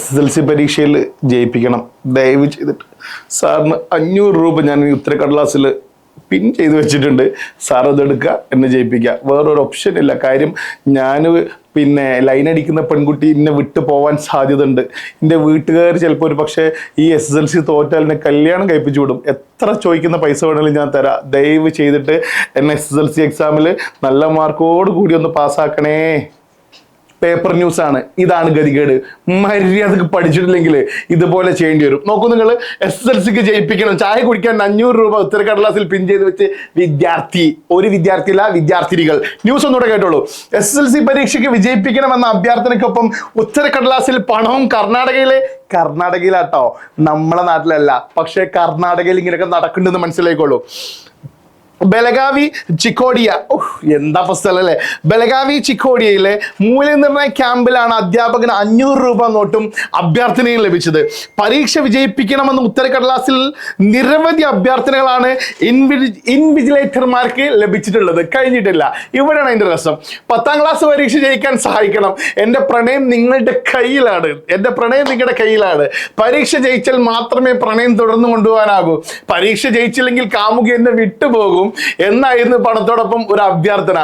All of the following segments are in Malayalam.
എസ് എസ് എൽ സി പരീക്ഷയിൽ ജയിപ്പിക്കണം. ദയവ് ചെയ്തിട്ട്. സാറിന് അഞ്ഞൂറ് രൂപ ഞാൻ ഈ ഉത്തരക്കടലാസിൽ പിൻ ചെയ്ത് വെച്ചിട്ടുണ്ട്. സാർ അതെടുക്കുക എന്നെ ജയിപ്പിക്കുക. വേറൊരു ഓപ്ഷൻ ഇല്ല. കാര്യം ഞാൻ പിന്നെ ലൈൻ അടിക്കുന്ന പെൺകുട്ടി എന്നെ വിട്ടു പോവാൻ സാധ്യത ഉണ്ട് എന്റെ വീട്ടുകാർ ചിലപ്പോൾ ഒരു പക്ഷേ ഈ എസ് എസ് എൽ സി തോറ്റാൽ എന്നെ കല്യാണം കഴിപ്പിച്ചു വിടും. എത്ര ചോദിക്കുന്ന പൈസ വേണമെങ്കിലും ഞാൻ തരാം. ദയവ് ചെയ്തിട്ട് എന്നെ എസ് എസ് എൽ സി എക്സാമിൽ നല്ല മാർക്കോട് കൂടി ഒന്ന് പാസ്സാക്കണേ പേപ്പർ ന്യൂസ് ആണ് ഇതാണ് ഗതികേട്. മര്യാദയ്ക്ക് പഠിച്ചിട്ടില്ലെങ്കിൽ ഇതുപോലെ ചെയ്യേണ്ടി വരും. നോക്കൂ നിങ്ങൾ എസ് എൽ സിക്ക് ജയിപ്പിക്കണം. ചായ കുടിക്കാൻ അഞ്ഞൂറ് രൂപ ഉത്തരക്കടലാസിൽ പിൻ ചെയ്ത് വെച്ച് വിദ്യാർത്ഥി. ഒരു വിദ്യാർത്ഥിയില്ല വിദ്യാർത്ഥിനികൾ. ന്യൂസ് ഒന്നുകൂടെ കേട്ടോളൂ. എസ് എൽ സി പരീക്ഷയ്ക്ക് വിജയിപ്പിക്കണമെന്ന അഭ്യർത്ഥനയ്ക്കൊപ്പം ഉത്തരക്കടലാസിൽ പണവും കർണാടകയിലെ കർണാടകയിലാട്ടോ. നമ്മളെ നാട്ടിലല്ല. പക്ഷേ കർണാടകയിൽ ഇങ്ങനെയൊക്കെ നടക്കുന്നുണ്ടെന്ന് മനസ്സിലായിക്കോളൂ. ബലഗാവി ചിക്കോഡിയ എന്താ സ്ഥലല്ലേ ബലഗാവി ചിക്കോഡിയയിലെ മൂല്യനിർണയ ക്യാമ്പിലാണ് അധ്യാപകന് അഞ്ഞൂറ് രൂപ നോട്ടും അഭ്യർത്ഥനയും ലഭിച്ചത്. പരീക്ഷ വിജയിപ്പിക്കണമെന്ന് ഉത്തരക്കടലാസിൽ നിരവധി അഭ്യർത്ഥനകളാണ് ഇൻവിജി ഇൻവിജിലേറ്റർമാർക്ക് ലഭിച്ചിട്ടുള്ളത്. കഴിഞ്ഞിട്ടില്ല. ഇവിടെയാണ് അതിന്റെ രസം. പത്താം ക്ലാസ് പരീക്ഷ ജയിക്കാൻ സഹായിക്കണം. എന്റെ പ്രണയം നിങ്ങളുടെ കയ്യിലാണ്. എന്റെ പ്രണയം നിങ്ങളുടെ കയ്യിലാണ്. പരീക്ഷ ജയിച്ചാൽ മാത്രമേ പ്രണയം തുടർന്നു കൊണ്ടുപോകാനാകൂ. പരീക്ഷ ജയിച്ചില്ലെങ്കിൽ കാമുകി എന്നെ വിട്ടുപോകും. എന്നായിരുന്നു പണത്തോടൊപ്പം ഒരു അഭ്യർത്ഥന.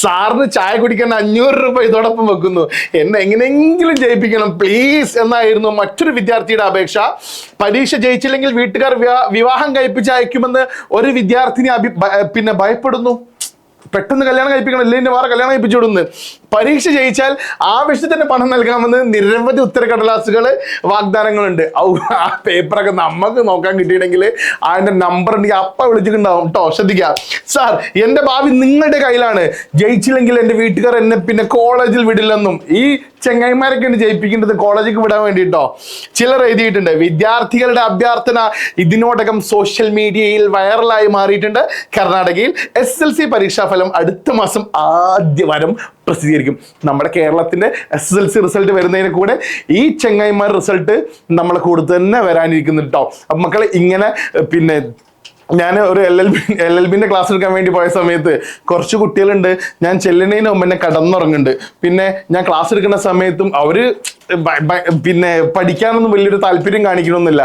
സാറിന് ചായ കുടിക്കാൻ അഞ്ഞൂറ് രൂപ ഇതോടൊപ്പം വെക്കുന്നു. എന്നെ എങ്ങനെയെങ്കിലും ജയിപ്പിക്കണം പ്ലീസ് എന്നായിരുന്നു മറ്റൊരു വിദ്യാർത്ഥിയുടെ അപേക്ഷ. പരീക്ഷ ജയിച്ചില്ലെങ്കിൽ വീട്ടുകാർ വിവാഹം കഴിപ്പിച്ച് അയക്കുമെന്ന് ഒരു വിദ്യാർത്ഥിനി പിന്നെ ഭയപ്പെടുന്നു. പെട്ടെന്ന് കല്യാണം കഴിപ്പിക്കണം ഇല്ലെങ്കിൽ വേറെ കല്യാണം കഴിപ്പിച്ചു വിടുന്നു പരീക്ഷ ജയിച്ചാൽ ആവശ്യത്തിന് പണം നൽകാമെന്ന് നിരവധി ഉത്തരക്കടലാസുകൾ വാഗ്ദാനങ്ങളുണ്ട്. ഔ ആ പേപ്പറൊക്കെ നമുക്ക് നോക്കാൻ കിട്ടിയില്ലെങ്കിൽ അതിന്റെ നമ്പർ ഉണ്ടെങ്കിൽ അപ്പ വിളിച്ചിട്ടുണ്ടാവും കേട്ടോ ശ്രദ്ധിക്കുക സാർ എന്റെ ഭാവി നിങ്ങളുടെ കയ്യിലാണ്. ജയിച്ചില്ലെങ്കിൽ എന്റെ വീട്ടുകാർ എന്നെ പിന്നെ കോളേജിൽ വിടില്ലെന്നും. ഈ ചെങ്ങായിമാരൊക്കെയാണ് ജയിപ്പിക്കേണ്ടത് കോളേജിൽ വിടാൻ വേണ്ടിയിട്ടോ ചിലർ എഴുതിയിട്ടുണ്ട് വിദ്യാർത്ഥികളുടെ അഭ്യർത്ഥന ഇതിനോടകം സോഷ്യൽ മീഡിയയിൽ വൈറലായി മാറിയിട്ടുണ്ട്. കർണാടകയിൽ എസ് എൽ സി പരീക്ഷാഫലം അടുത്ത മാസം ആദ്യ വാരം പ്രസിദ്ധീകരിക്കും നമ്മുടെ കേരളത്തിന്റെ S S L C result വരുന്നതിന് കൂടെ ഈ ചെങ്ങായിമാർ റിസൾട്ട് നമ്മളെ കൂടെ തന്നെ വരാനിരിക്കുന്നു കേട്ടോ അപ്പം മക്കളെ ഇങ്ങനെ പിന്നെ ഞാൻ ഒരു L L B L L ബിന്റെ class എടുക്കാൻ വേണ്ടി പോയ സമയത്ത് കുറച്ച് കുട്ടികളുണ്ട്. ഞാൻ ചെല്ലുന്നതിന് മുമ്പ് എന്നെ കടന്നുറങ്ങുന്നുണ്ട്. പിന്നെ ഞാൻ ക്ലാസ് എടുക്കുന്ന സമയത്തും ഭ- പിന്നെ പഠിക്കാനൊന്നും വലിയൊരു താല്പര്യം കാണിക്കണമെന്നില്ല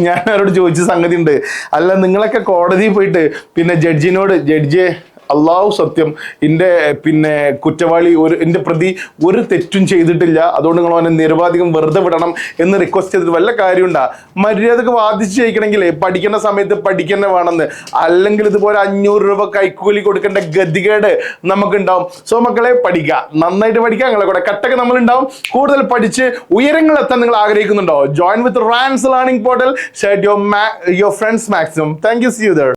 ഞാൻ അവരോട് ചോദിച്ച സംഗതി ഉണ്ട് അല്ല നിങ്ങളൊക്കെ കോടതിയിൽ പോയിട്ട് പിന്നെ ജഡ്ജിനോട് ജഡ്ജിയെ അള്ളാഹു സത്യം എന്റെ പിന്നെ കുറ്റവാളി ഒരു എന്റെ പ്രതി ഒരു തെറ്റും ചെയ്തിട്ടില്ല. അതുകൊണ്ട് നിങ്ങൾ അവനെ നിരവാധികം വെറുതെ വിടണം എന്ന് റിക്വസ്റ്റ് ചെയ്തിട്ട് വല്ല കാര്യമുണ്ടാ? മര്യാദയ്ക്ക് വാദിച്ച് ജയിക്കണമെങ്കിലേ പഠിക്കുന്ന സമയത്ത് പഠിക്കുന്ന വേണമെന്ന്. അല്ലെങ്കിൽ ഇതുപോലെ അഞ്ഞൂറ് രൂപ കൈക്കൂലി കൊടുക്കേണ്ട ഗതികേട് നമുക്കുണ്ടാവും. സോ മക്കളെ പഠിക്കുക നന്നായിട്ട് പഠിക്കുക നിങ്ങളെ കൂടെ. കട്ടൊക്കെ നമ്മളുണ്ടാവും. കൂടുതൽ പഠിച്ച് ഉയരങ്ങൾ എത്താൻ നിങ്ങൾ ആഗ്രഹിക്കുന്നുണ്ടോ? Join with റാൻസ് learning portal share your your friends maximum thank you see you there